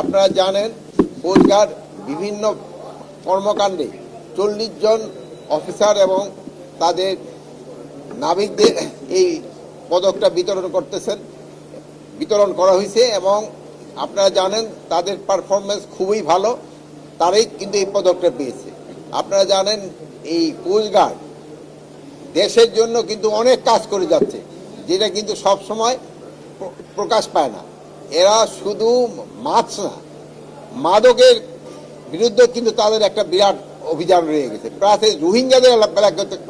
আপনারা জানেন, কোস্টগার্ড বিভিন্ন কর্মকাণ্ডে চল্লিশ জন অফিসার এবং তাদের নাবিকদের এই পদকটা বিতরণ করতেছেন, বিতরণ করা হয়েছে এবং আপনারা জানেন তাদের পারফরমেন্স খুবই ভালো, তারাই কিন্তু এই পদকটা পেয়েছে। আপনারা জানেন এই কোস্টগার্ড দেশের জন্য কিন্তু অনেক কাজ করে যাচ্ছে, যেটা কিন্তু সব সময় প্রকাশ পায় না। এরা শুধু মাছ না, মাদকের বিরুদ্ধে কিন্তু তাদের একটা বিরাট অভিযান রয়ে গেছে। প্লাস এই রোহিঙ্গাদের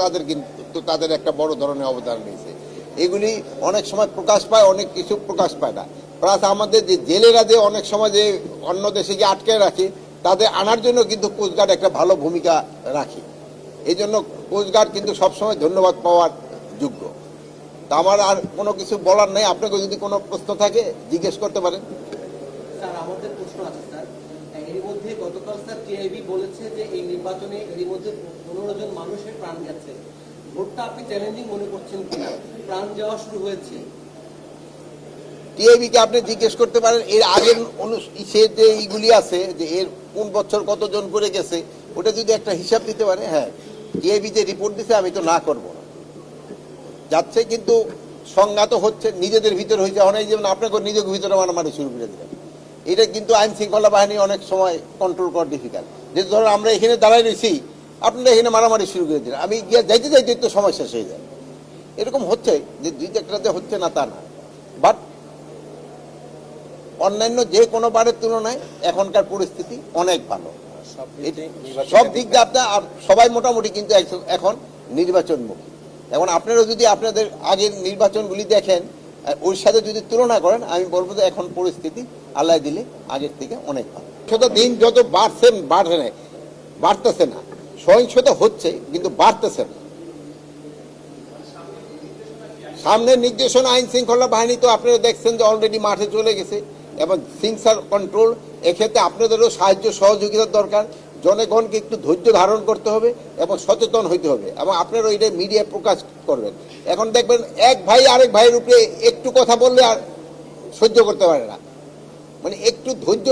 তাদের কিন্তু তাদের একটা বড় ধরনের অবদান রয়েছে। এগুলি অনেক সময় প্রকাশ পায়, অনেক কিছু প্রকাশ পায় না। প্লাস আমাদের যে জেলেরা যে অনেক সময় যে অন্য দেশে গিয়ে আটকে রাখে, তাদের আনার জন্য কিন্তু কোস্টগার্ড একটা ভালো ভূমিকা রাখে। এই জন্য কোস্টগার্ড কিন্তু সবসময় ধন্যবাদ পাওয়ার যোগ্য। আমার আর কোনো কিছু বলার নেই। আপনাকে যদি কোনো প্রশ্ন থাকে জিজ্ঞেস করতে পারেন। স্যার আমাদের প্রশ্ন আছে স্যার এর মধ্যে গতকাল স্যার টিআইবি বলেছে যে এই নির্বাচনে এর মধ্যে পনেরো জন মানুষের প্রাণ গেছে। ভোটটা আপনি চ্যালেঞ্জিং মনে করছেন কিনা? প্রাণ যাওয়া শুরু হয়েছে। টিআইবিকে আপনি জিজ্ঞেস করতে পারেন এর আগের সে যে এইগুলি আছে যে এর কোন বছর কতজন করে গেছে ওটা যদি একটা হিসাব দিতে পারে হ্যাঁ। টিআইবি যে রিপোর্ট দিছে আমি তো না করব। যাচ্ছে কিন্তু সংঘাত হচ্ছে নিজেদের ভিতরে হয়েছে। অনেক যেমন আপনাকে নিজের ভিতরে মারামারি শুরু করে দিলেন। এটা কিন্তু আইন শৃঙ্খলা বাহিনী অনেক সময় কন্ট্রোল করা ডিফিকাল্ট যে ধরো আমরা এখানে দাঁড়াই রয়েছি আপনারা এখানে মারামারি শুরু করে দিলেন। আমি গিয়ে যাইতে যাইতে তো সময় শেষ হয়ে যায়। এরকম হচ্ছে যে দুই চারটাতে হচ্ছে না তা না বাট অন্যান্য যে কোনো বারের তুলনায় এখনকার পরিস্থিতি অনেক ভালো। সব দিক দিয়ে আপনার আর সবাই মোটামুটি কিন্তু এখন নির্বাচনমুখী। এখন আপনারা যদি আপনাদের আগের নির্বাচনগুলি দেখেন ওর সাথে যদি তুলনা করেন, আমি বলব যে এখন পরিস্থিতি আল্লাহ দিলে আগের থেকে অনেক ভালো। দিন যত বাড়ছে বাড়ছে না, বাড়তেছে না। সহিংসতা হচ্ছে, কিন্তু বাড়তেছে না। সামনের নির্দেশনা, আইন শৃঙ্খলা বাহিনী তো আপনারা দেখছেন যে অলরেডি মাঠে চলে গেছে, এবং সিংসার কন্ট্রোল এক্ষেত্রে আপনাদেরও সাহায্য, সহযোগিতার দরকার। জনগণকে একটু ধৈর্য ধারণ করতে হবে এবং সচেতন হইতে হবে এবং আপনারা ওইটা মিডিয়ায় প্রকাশ করবেন। এখন দেখবেন এক ভাই আরেক ভাইয়ের উপরে একটু কথা বললে আর সহ্য করতে পারে না। মানে একটু ধৈর্য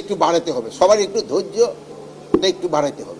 একটু বাড়াতে হবে। সবার একটু ধৈর্যটা একটু বাড়াতে হবে।